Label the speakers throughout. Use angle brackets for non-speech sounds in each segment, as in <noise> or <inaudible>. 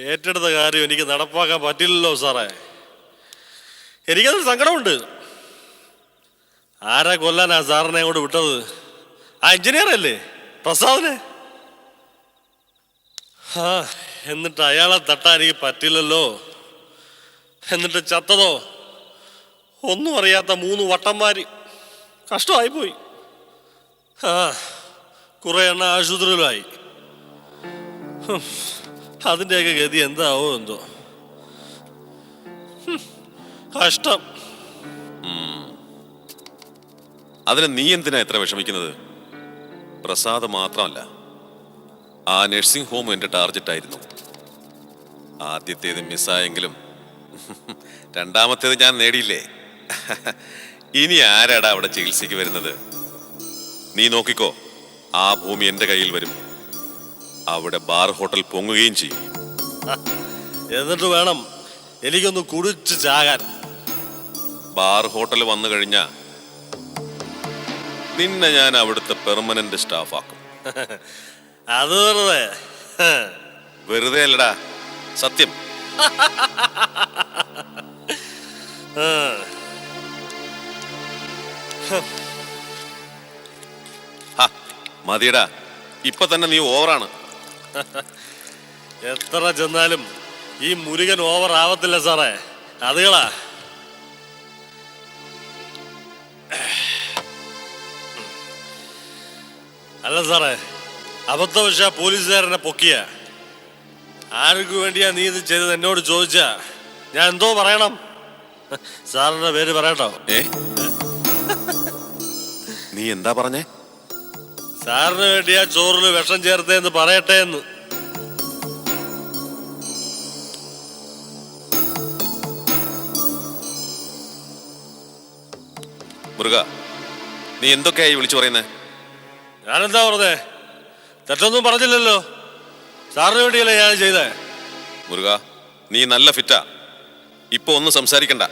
Speaker 1: ഏറ്റെടുത്ത കാര്യം എനിക്ക് നടപ്പാക്കാൻ പറ്റില്ലല്ലോ സാറേ. എനിക്കതിൽ സങ്കടമുണ്ട്. ആരാ കൊല്ലാനാ സാറിനെ അങ്ങോട്ട് വിട്ടത്? ആ എഞ്ചിനീയർ അല്ലേ? പ്രസാദിനെ? ആ എന്നിട്ട് അയാളെ തട്ടാൻ എനിക്ക് പറ്റില്ലല്ലോ. എന്നിട്ട് ചത്തതോ? ഒന്നും അറിയാത്ത മൂന്ന് വട്ടന്മാര്. കഷ്ടമായിപ്പോയി. ആ കുറെ എണ്ണ ആശുപത്രിയിലായി. അതിന്റെയൊക്കെ ഗതി എന്താവോ എന്തോ. കഷ്ടം.
Speaker 2: അതിന് നീ എന്തിനാ ഇത്ര വിഷമിക്കുന്നത്? പ്രസാദ് മാത്രമല്ല ആ നഴ്സിംഗ് ഹോം എന്റെ ടാർഗറ്റ് ആയിരുന്നു. ആദ്യത്തേത് മിസ്സായെങ്കിലും രണ്ടാമത്തേത് ഞാൻ നേടിയില്ലേ? ഇനി ആരാടാ അവിടെ ചികിത്സയ്ക്ക് വരുന്നത്? നീ നോക്കിക്കോ ആ ഭൂമി എന്റെ കയ്യിൽ വരും. അവിടെ ബാർ ഹോട്ടൽ പൊങ്ങുകയും ചെയ്യും.
Speaker 1: എന്നിട്ട് വേണം എനിക്കൊന്ന് കുടിച്ച് ചാകാൻ.
Speaker 2: ബാർ ഹോട്ടൽ വന്നു കഴിഞ്ഞാ നിന്നെ ഞാൻ അവിടുത്തെ പെർമനന്റ് സ്റ്റാഫാക്കും. <laughs>
Speaker 1: അത് വെറുതെ.
Speaker 2: വെറുതെ അല്ലടാ സത്യം. <laughs> മതിയടാ. ഇപ്പൊ തന്നെ നീ ഓവറാണ്. <laughs>
Speaker 1: എത്ര ചെന്നാലും ഈ മുരുകൻ ഓവർ ആവത്തില്ല സാറേ. അതുകളാ. <clears throat> അല്ല സാറേ അബദ്ധവശ പോലീസുകാരനെ പൊക്കിയ. ആർക്ക് വേണ്ടിയാ നീ ഇത് ചെയ്തത് എന്നോട് ചോദിച്ചാ ഞാൻ എന്തോ പറയണം. <laughs> സാറിന്റെ പേര് പറയട്ടോ. <laughs>
Speaker 2: നീ എന്താ പറഞ്ഞേ?
Speaker 1: സാറിന് വേണ്ടിയാ ചോറിൽ വിഷം ചേർത്തേന്ന് പറയട്ടെ എന്ന്
Speaker 2: മുരുക നീ എന്തൊക്കെയായി വിളിച്ചു പറയുന്നേ?
Speaker 1: ഞാനെന്താ പറഞ്ഞേ? തെറ്റൊന്നും പറഞ്ഞില്ലല്ലോ. സാറിന് വേണ്ടിയല്ലേ ഞാൻ ചെയ്തേ?
Speaker 2: മുരുക നീ നല്ല ഫിറ്റാ. ഇപ്പൊ ഒന്നും സംസാരിക്കണ്ട.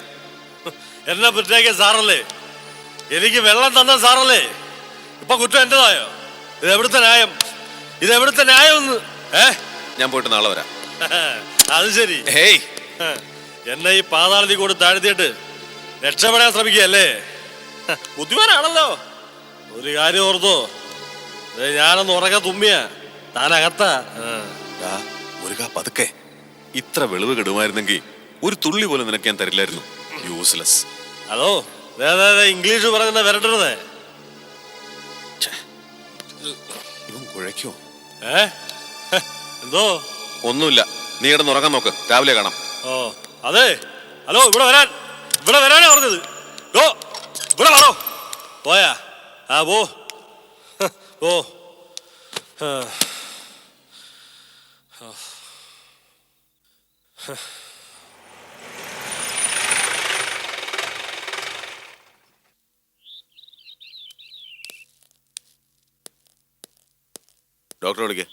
Speaker 1: എന്നെ പുറ്റേക്ക് സാറല്ലേ? എനിക്ക് വെള്ളം തന്ന സാറല്ലേ? ഇപ്പൊ കുറ്റം എന്റേതായോ? ഇത് എവിടുത്തെ ന്യായം? ഇത് എവിടുത്തെ ന്യായം ഒന്ന് ഏ?
Speaker 2: ഞാൻ പോയിട്ട് നാളെ വരാം. <laughs>
Speaker 1: അത് ശരി.
Speaker 2: ഹേയ്. <laughs>
Speaker 1: എന്നെ ഈ പാതാളതി കൂടി താഴ്ത്തിയിട്ട് രക്ഷപ്പെടാൻ ശ്രമിക്കുകയല്ലേ? <laughs> ബുദ്ധിമാനാണല്ലോ. ഒരു കാര്യം ഓർത്തോ. ഞാനൊന്ന് ഉറക്ക തുമ്മിയ. താനകത്താ.
Speaker 2: മുരുക പതുക്കെ. ഇത്ര വെളിവ് കെടുമായിരുന്നെങ്കിൽ ഒരു തുള്ളി പോലും നിനക്ക് ഞാൻ തരില്ലായിരുന്നു. യൂസ്ലെസ്
Speaker 1: അതോ ഇംഗ്ലീഷ് പറയുന്ന വരട്ടരുതേ.
Speaker 2: ഇവൻ കുഴയ്ക്കോ
Speaker 1: ഏ എന്തോ?
Speaker 2: ഒന്നുമില്ല. നീ ഇവിടെ ഉറങ്ങാൻ നോക്ക്. രാവിലെ കാണാം.
Speaker 1: ഓ അതെ. ഹലോ ഇവിടെ വരാൻ. ഇവിടെ വരാനാ പറഞ്ഞത്. ഓ ഇവിടെ വരോ പോയാ. ആ പോ. ഹ, പോ.
Speaker 2: ഡോക്ടറെ വിളിക്കേ.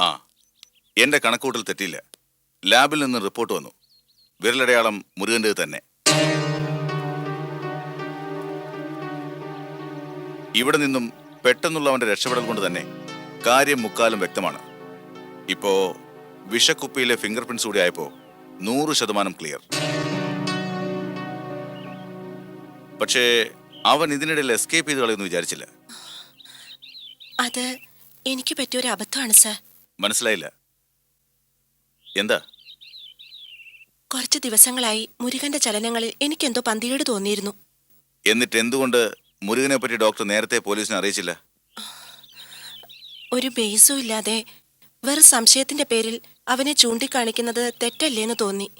Speaker 3: ആ എന്റെ കണക്കൂട്ടൽ തെറ്റിയില്ല. ലാബിൽ നിന്ന് റിപ്പോർട്ട് വന്നു. വിരലടയാളം മുരുകന്റെ തന്നെ. ഇവിടെ നിന്നും പെട്ടെന്നുള്ളവന്റെ രക്ഷപ്പെടൽ കൊണ്ട് തന്നെ കാര്യം മുക്കാലും വ്യക്തമാണ്. ഇപ്പോ വിഷക്കുപ്പിയിലെ ഫിംഗർ പ്രിന്റ്സ് കൂടി ആയപ്പോ നൂറ് ശതമാനം ക്ലിയർ. പക്ഷേ അവൻ ഇതിനിടയിൽ എസ്കേപ്പ് ചെയ്ത് കളയുമെന്ന് വിചാരിച്ചില്ല.
Speaker 4: അത് എനിക്ക് പറ്റിയൊരു അബദ്ധമാണ് സർ.
Speaker 3: മനസ്സിലായില്ല. എന്താ?
Speaker 4: കുറച്ച് ദിവസങ്ങളായി മുരുകന്റെ ചലനങ്ങളിൽ എനിക്കെന്തോ പന്തികേട് തോന്നിയിരുന്നു.
Speaker 3: എന്നിട്ട് എന്തുകൊണ്ട് മുരുകനെ പറ്റി ഡോക്ടർ നേരത്തെ പോലീസിനെ അറിയിച്ചില്ല.
Speaker 4: ഒരു ബേസും ഇല്ലാതെ വെറും സംശയത്തിന്റെ പേരിൽ അവനെ ചൂണ്ടിക്കാണിക്കുന്നത് തെറ്റല്ലേന്ന് തോന്നി.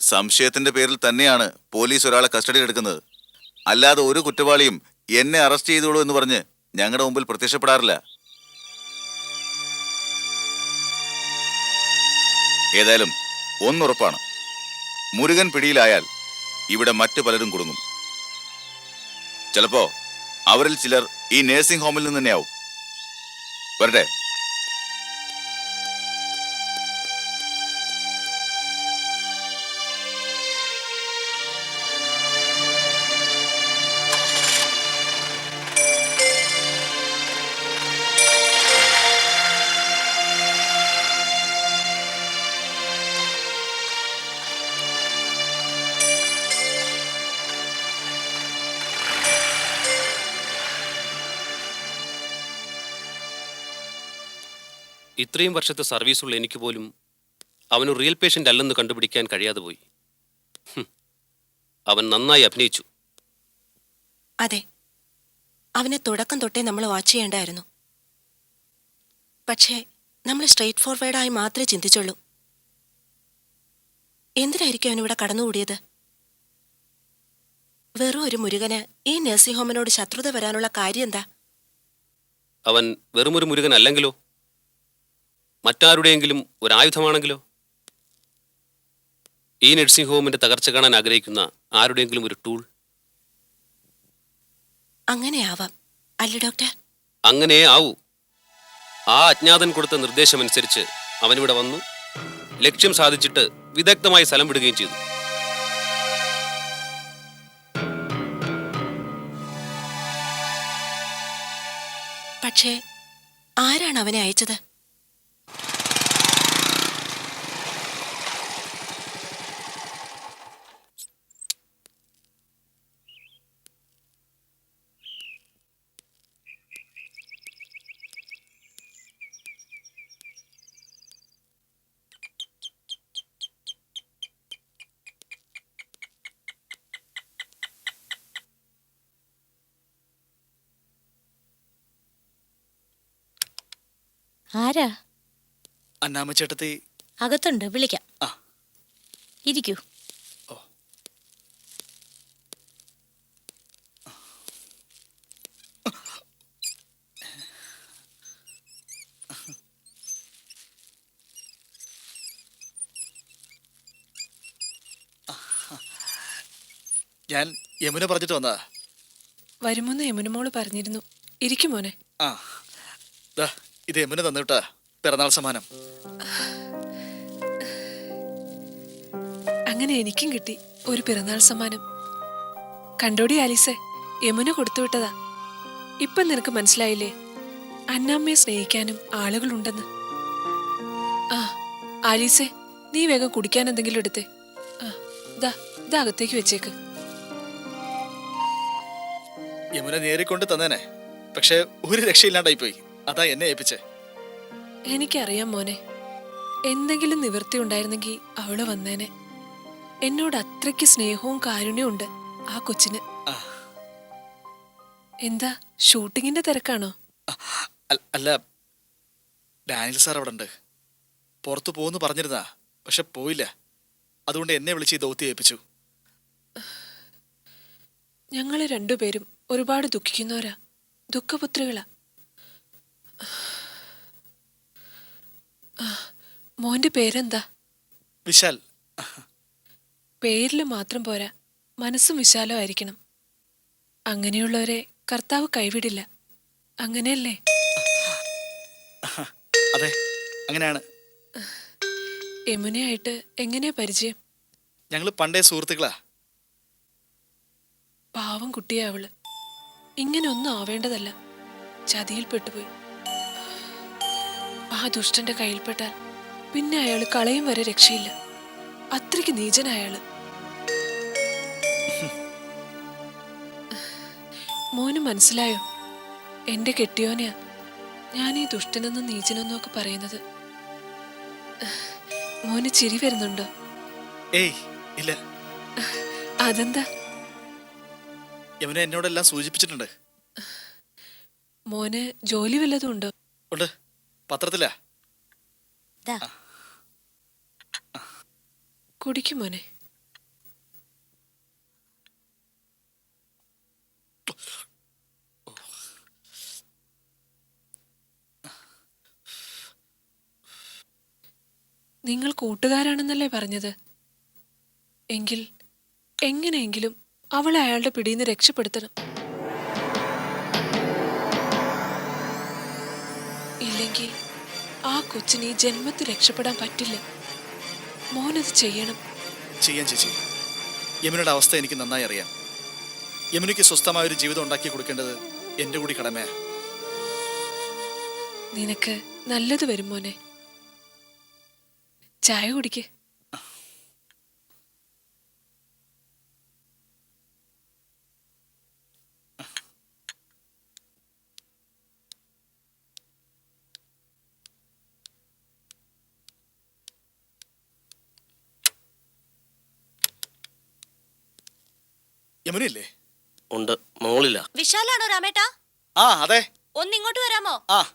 Speaker 3: സംശയത്തിന്റെ പേരിൽ തന്നെയാണ് പോലീസ് ഒരാളെ കസ്റ്റഡിയിൽ എടുക്കുന്നത്. അല്ലാതെ ഒരു കുറ്റവാളിയും എന്നെ അറസ്റ്റ് ചെയ്തോളൂ എന്ന് പറഞ്ഞ് ഞങ്ങളുടെ മുമ്പിൽ പ്രത്യക്ഷപ്പെടാറില്ല. ഏതായാലും ഒന്നുറപ്പാണ്. മുരുകൻ പിടിയിലായാൽ ഇവിടെ മറ്റു പലരും കുടുങ്ങും. ചിലപ്പോ അവരിൽ ചിലർ ഈ നേഴ്സിംഗ് ഹോമിൽ നിന്ന് തന്നെയാവും. വരട്ടെ.
Speaker 5: ഇത്രയും വർഷത്തെ സർവീസുള്ള എനിക്ക് പോലും അവനൊരു റിയൽ പേഷ്യന്റ് അല്ലെന്ന് കണ്ടുപിടിക്കാൻ കഴിയാതെ പോയി. അവൻ നന്നായി അഭിനയിച്ചു.
Speaker 4: അതെ. അവനെ തുടക്കം തൊട്ടേ നമ്മൾ വാച്ച് ചെയ്യേണ്ടായിരുന്നു. പക്ഷേ നമ്മൾ സ്ട്രെയിറ്റ് ഫോർവേഡായി മാത്രമേ ചിന്തിച്ചുള്ളൂ. എന്തിനായിരിക്കും അവനിവിടെ കടന്നുകൂടിയത്? വെറും ഒരു മുരുകന് ഈ നഴ്സിംഗ് ഹോമിനോട് ശത്രുത വരാനുള്ള കാര്യം എന്താ?
Speaker 5: അവൻ വെറുമൊരു മുരുകൻ അല്ലെങ്കിലോ മറ്റാരുടെയെങ്കിലും ഒരു ആയുധമാണെങ്കിലോ ഈ നഴ്സിംഗ് ഹോമിന്റെ തകർച്ച കാണാൻ ആഗ്രഹിക്കുന്ന ആരുടെയെങ്കിലും ഒരു ടൂൾ
Speaker 4: അങ്ങനെയാവാം. അല്ലേ ഡോക്ടർ
Speaker 5: അങ്ങനെ ആവൂ. ആ അജ്ഞാതൻ കൊടുത്ത നിർദ്ദേശമനുസരിച്ച് അവനിവിടെ വന്നു ലക്ഷ്യം സാധിച്ചിട്ട് വിദഗ്ധമായി സ്ഥലം വിടുകയും ചെയ്തു.
Speaker 4: പക്ഷേ ആരാണ് അവനെ അയച്ചത്?
Speaker 6: ആരാ?
Speaker 7: അന്നാമ്മച്ചേട്ടത്തി.
Speaker 6: അകത്തുണ്ട് വിളിക്കാം.
Speaker 7: ആ.
Speaker 6: ഇരിക്കൂ.
Speaker 7: ഞാൻ യമുന പറഞ്ഞിട്ട് വന്നതാ.
Speaker 8: വരുമെന്ന് യമുനമോൾ പറഞ്ഞിരുന്നു. ഇരിക്കും മോനെ.
Speaker 7: ആ. ദാ. ഇത് യമുന തന്നിട്ട പിറന്നാൾ സമ്മാനം.
Speaker 8: അങ്ങനെ എനിക്കും കിട്ടി ഒരു പിറന്നാൾ സമ്മാനം. കണ്ടോടി ആലീസെ യമുന കൊടുത്തുവിട്ടതാ ഇപ്പൊ ഇപ്പം നിനക്ക് മനസ്സിലായില്ലേ അന്നാമ്മയെ സ്നേഹിക്കാനും ആളുകളുണ്ടെന്ന്. ആ ആലീസെ നീ വേഗം കുടിക്കാൻ എന്തെങ്കിലും എടുത്തേ. ആ ഇതാ ഇതാ അകത്തേക്ക് വെച്ചേക്ക്.
Speaker 7: യമുന നേരിക്കൊണ്ട് തന്നേനെ പക്ഷെ ഒരു രക്ഷയില്ലാണ്ടായി പോയി അതാ എന്നെ ഏൽപ്പിച്ചേ.
Speaker 8: എനിക്കറിയാം മോനെ. എന്തെങ്കിലും നിവൃത്തി ഉണ്ടായിരുന്നെങ്കിൽ അവൾ വന്നേനെ. എന്നോട് അത്രയ്ക്ക് സ്നേഹവും കാരുണ്യവും ഉണ്ട് ആ കൊച്ചിന്. എന്താ ഷൂട്ടിങ്ങിന്റെ തിരക്കാണോ?
Speaker 7: അല്ല ഡാനിയൽ സാർ അവിടെ ഉണ്ട്. പുറത്തു പോകുന്നു പറഞ്ഞിരുന്നാ പക്ഷെ പോയില്ല. അതുകൊണ്ട് എന്നെ വിളിച്ച് ഈ ദൗത്യം ഏൽപ്പിച്ചു.
Speaker 8: ഞങ്ങൾ രണ്ടുപേരും ഒരുപാട് ദുഃഖിക്കുന്നവരാ. ദുഃഖപുത്രികളാ. മോന്റെ പേരെന്താ?
Speaker 7: വിശാൽ.
Speaker 8: പേരിൽ മാത്രം പോരാ. മനസ്സും വിശാലമായിരിക്കണം അങ്ങനെയുള്ളവരെ കർത്താവ് കൈവിടില്ല. അങ്ങനെയല്ലേ?
Speaker 7: അതെ അങ്ങനെയാണ്.
Speaker 8: യമുനയായിട്ട് എങ്ങനെയാ പരിചയം?
Speaker 7: ഞങ്ങൾ പണ്ടേ സുഹൃത്തുക്കളാ.
Speaker 8: പാവം കുട്ടിയാവൾ ഇങ്ങനൊന്നും ഇങ്ങനെ ഒന്നും ആവേണ്ടതല്ല ചതിയിൽപ്പെട്ടുപോയി ആ ദുഷ്ടന്റെ കയ്യിൽപ്പെട്ടാൽ പിന്നെ അയാൾ കളയും വരെ രക്ഷയില്ല. അത്രയ്ക്ക് നീചനയാൾ മോന് മനസ്സിലായോ? എന്റെ കെട്ടിയോനെയാ ഞാൻ ഈ ദുഷ്ടനെന്നും നീചനെന്നും ഒക്കെ പറയുന്നത്. മോന് ചിരി വരുന്നുണ്ടോ?
Speaker 7: ഏയ് ഇല്ല.
Speaker 8: അതെന്താ?
Speaker 7: യമുന എന്നോടെല്ലാം സൂചിപ്പിച്ചിട്ടുണ്ട്.
Speaker 8: മോന് ജോലി വല്ലതും ഉണ്ടോ?
Speaker 7: ഉണ്ട്. പത്രത്തിലാ?
Speaker 6: ദാ.
Speaker 8: കുടിക്കും മോനെ. നിങ്ങൾ കൂട്ടുകാരാണെന്നല്ലേ പറഞ്ഞത്? എങ്കിൽ എങ്ങനെയെങ്കിലും അവളെ അയാളുടെ പിടിയിൽ നിന്ന് രക്ഷപ്പെടുത്തണം. ഇല്ലെങ്കിൽ ആ കൊച്ചിന് ഈ ജന്മത്തിൽ രക്ഷപ്പെടാൻ പറ്റില്ല. മോനത് ചെയ്യണം.
Speaker 7: ചെയ്യാൻ ചേച്ചി. യമുനയുടെ അവസ്ഥ എനിക്ക് നന്നായി അറിയാം. യമുനയ്ക്ക് സ്വസ്ഥമായ ഒരു ജീവിതം ഉണ്ടാക്കി കൊടുക്കേണ്ടത് എന്റെ കൂടി കടമയാ.
Speaker 8: നിനക്ക് നല്ലത് വരും മോനെ. ചായ കുടിക്ക്.
Speaker 7: യമുനയില്ലേ
Speaker 1: ഉണ്ട്. മോളില്ല
Speaker 6: വിശാലാണോ രാമേട്ടാ?
Speaker 7: ആ അതെ.
Speaker 6: ഒന്ന് ഇങ്ങോട്ട് വരാമോ?
Speaker 7: ആ.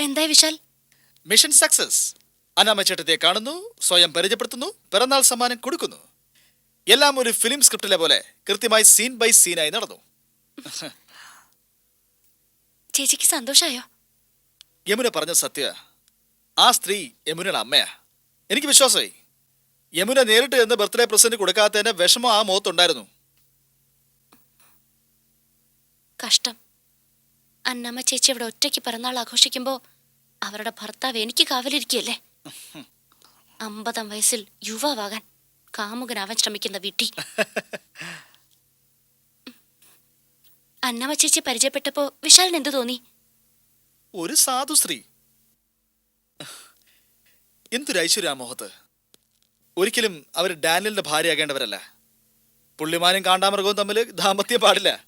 Speaker 6: എന്തായി വിശാൽ?
Speaker 7: Mission success. അനാമച്ചേട്ടത്തെ കാണുന്നു സ്വയം പരിചയപ്പെടുത്തുന്നു പിറന്നാൾ സമ്മാനം കൊടുക്കുന്നു. എല്ലാം ഒരു ഫിലിം സ്ക്രിപ്റ്റിലെ പോലെ കൃത്യമായി സീൻ ബൈ സീനായി നടന്നു.
Speaker 6: ചേച്ചിക്ക് സന്തോഷായോ?
Speaker 7: യമുന പറഞ്ഞ സത്യ ആ സ്ത്രീ യമുനയുടെ അമ്മയാ. എനിക്ക് വിശ്വാസമായി. യമുന നേരിട്ട് എന്ന് ബർത്ത്ഡേ പ്രസന്റ് കൊടുക്കാത്തതിന്റെ വിഷമം ആ മുഖത്തുണ്ടായിരുന്നു.
Speaker 6: കഷ്ടം. അന്നമ്മ ചേച്ചി ഇവിടെ ഒറ്റയ്ക്ക് പിറന്നാൾ ആഘോഷിക്കുമ്പോ അവരുടെ ഭർത്താവ് എനിക്ക് കാവലിരിക്കുകയല്ലേ? അമ്പതാം വയസ്സിൽ യുവാവാകാൻ. കാമുകനാവാൻ ശ്രമിക്കുന്ന വിട്ടി അന്നമ്മ ചേച്ചി പരിചയപ്പെട്ടപ്പോ വിശാലിന് എന്തു തോന്നി?
Speaker 7: ഒരു സാധു സ്ത്രീ. എന്തൊരു ഐശ്വര്യ ആ മുഖത്ത്. ഒരിക്കലും അവർ ഡാനിയലിന്റെ ഭാര്യയാകേണ്ടവരല്ല. പുള്ളിമാനും കാണ്ടാമൃഗവും തമ്മിൽ ദാമ്പത്യം പാടില്ല.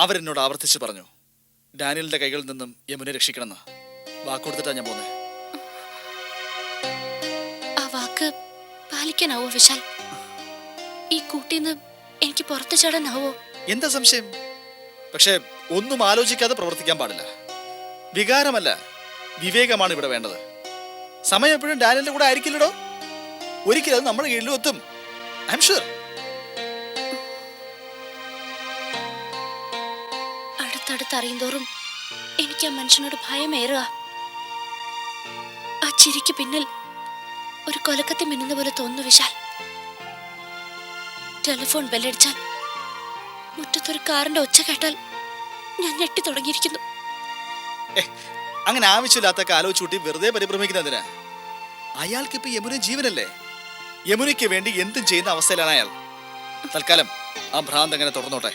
Speaker 7: അവരെന്നോട് ആവർത്തിച്ച് പറഞ്ഞു ഡാനിയലിന്റെ കൈകളിൽ നിന്നും യമുനെ രക്ഷിക്കണമെന്ന്. വാക്കൊടുത്തിട്ടാ ഞാൻ പോന്നെ.
Speaker 6: ആ വാക്ക് പാലിക്കാനാവോ വിശാൽ? ഈ കൂട്ടിന്ന് എനിക്ക് പുറത്തു ചാടാനാവോ?
Speaker 7: എന്താ സംശയം? പക്ഷേ ഒന്നും ആലോചിക്കാതെ പ്രവർത്തിക്കാൻ പാടില്ല. വികാരമല്ല വിവേകമാണ് ഇവിടെ വേണ്ടത്. സമയം എപ്പോഴും ഡാനിയലിന്റെ കൂടെ ആയിരിക്കില്ലടോ? ഒരിക്കലും അത് നമ്മുടെ കീഴിലും എത്തും. I'm sure.
Speaker 6: അടുത്തടുത്ത് അറിയുന്തോറും എനിക്ക് ആ മനുഷ്യനോട് ഭയമേറുക. ആ ചിരിക്ക് പിന്നിൽ ഒരു കൊലക്കത്തി മിന്നുന്ന പോലെ തോന്നുന്നു വിശാൽ. ടെലിഫോൺ ബെല്ലടിച്ചാൽ മുറ്റത്തൊരു കാറിന്റെ ഒച്ച കേട്ടാൽ ഞാൻ ഞെട്ടി തുടങ്ങിയിരിക്കുന്നു.
Speaker 7: അങ്ങനെ ആവശ്യമില്ലാത്ത കാലോ ചൂട്ടി വെറുതെ പരിഭ്രമിക്കുന്നതിനാ അയാൾക്ക് ഇപ്പൊ യമുന ജീവനല്ലേ? യമുനയ്ക്ക് വേണ്ടി എന്തും ചെയ്യുന്ന അവസ്ഥയിലാണ് അയാൾ. തൽക്കാലം ആ ഭ്രാന്ത് അങ്ങനെ തുടർന്നോട്ടെ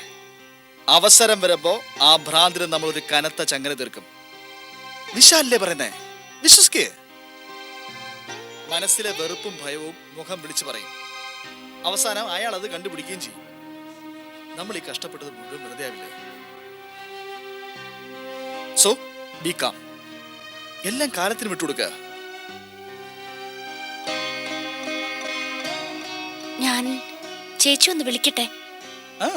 Speaker 7: അവസരം വരുമ്പോ ആ ഭ്രാന്തിന് നമ്മൾ ഒരു കനത്ത ചങ്ങല തീർക്കും. വിശാലല്ലേ പറയുന്നേ? വിശ്വസിക്കേ? മനസ്സിലെ വെറുപ്പും ഭയവും മുഖം വിളിച്ചു പറയും. അവസാനം അയാൾ അത് കണ്ടുപിടിക്കുകയും ചെയ്യും. നമ്മൾ ഈ കഷ്ടപ്പെട്ടത് മുഴുവൻ വെറുതെ ആവില്ലേ? സോ ബി കാം എല്ലാം കാലത്തിന് വിട്ടുകൊടുക്കുക
Speaker 6: ഞാൻ ചേച്ചി ഒന്ന് വിളിക്കട്ടെ?
Speaker 7: ആ.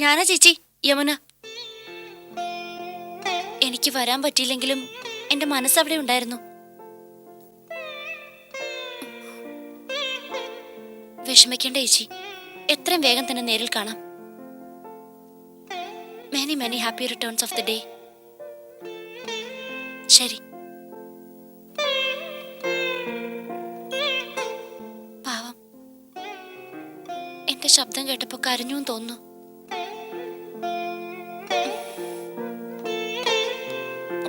Speaker 6: ഞാനാ ചേച്ചി യമുന. എനിക്ക് വരാൻ പറ്റിയില്ലെങ്കിലും എന്റെ മനസ്സവിടെ ഉണ്ടായിരുന്നു. വിഷമിക്കേണ്ട ചേച്ചി എത്രയും വേഗം തന്നെ നേരിൽ കാണാം. Many many happy returns of the day ശരി. പാവം. എന്റെ ശബ്ദം കേട്ടപ്പോ കരഞ്ഞു തോന്നുന്നു.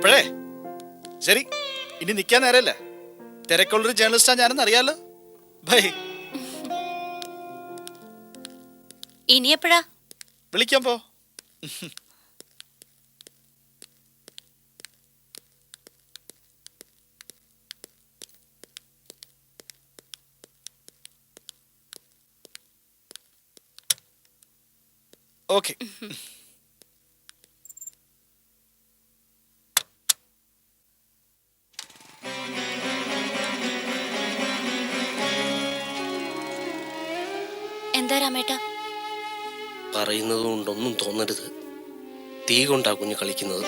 Speaker 7: അപ്പോഴേ ശരി ഇനി നിൽക്കാൻ നേരല്ല. തിരക്കുള്ളൊരു ജേർണലിസ്റ്റാ ഞാനെന്ന് അറിയാലോ. ബൈ.
Speaker 6: ഇനി എപ്പോഴാ?
Speaker 7: വിളിക്കാൻ പോ. ഓക്കെ.
Speaker 6: രാമേട്ട
Speaker 1: പറയുന്നത് കൊണ്ടൊന്നും തോന്നരുത്. തീ കൊണ്ടാ കുഞ്ഞു കളിക്കുന്നത്.